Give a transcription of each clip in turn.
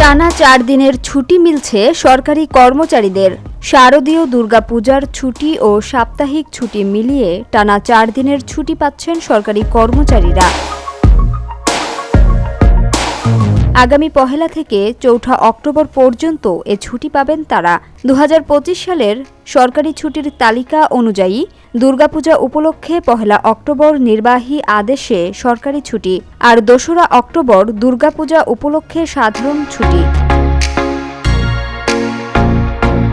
টানা চার দিনের ছুটি মিলছে সরকারি কর্মচারীদের। শারদীয় দুর্গাপূজার ছুটি ও সাপ্তাহিক ছুটি মিলিয়ে টানা চার দিনের ছুটি পাচ্ছেন সরকারি কর্মচারীরা। আগামী পহেলা থেকে চৌঠা অক্টোবর পর্যন্ত এ ছুটি পাবেন তারা। দু হাজার পঁচিশ সালের সরকারি ছুটির তালিকা অনুযায়ী দুর্গাপূজা উপলক্ষে পহেলা অক্টোবর নির্বাহী আদেশে সরকারি ছুটি আর দোসরা অক্টোবর দুর্গাপূজা উপলক্ষে সাধারণ ছুটি।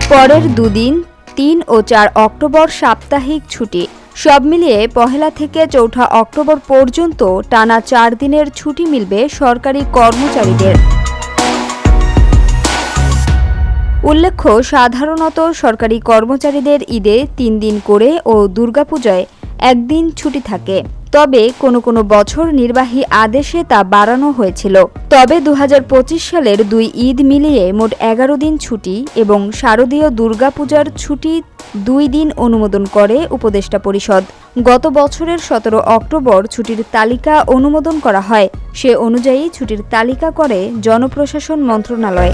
পরের দুদিন তিন ও চার অক্টোবর সাপ্তাহিক ছুটি। সব মিলিয়ে পহেলা থেকে চৌঠা অক্টোবর পর্যন্ত টানা চার দিনের ছুটি মিলবে সরকারি কর্মচারীদের। উল্লেখ্য, সাধারণত সরকারি কর্মচারীদের ঈদে তিন দিন করে ও দুর্গাপূজায় একদিন ছুটি থাকে। তবে কোনো কোনো বছর নির্বাহী আদেশে তা বাড়ানো হয়েছিল। তবে দু হাজার পঁচিশ সালের দুই ঈদ মিলিয়ে মোট এগারো দিন ছুটি এবং শারদীয় দুর্গাপূজার ছুটি দুই দিন অনুমোদন করে উপদেষ্টা পরিষদ। গত বছরের সতেরো অক্টোবর ছুটির তালিকা অনুমোদন করা হয়। সে অনুযায়ী ছুটির তালিকা করে জনপ্রশাসন মন্ত্রণালয়।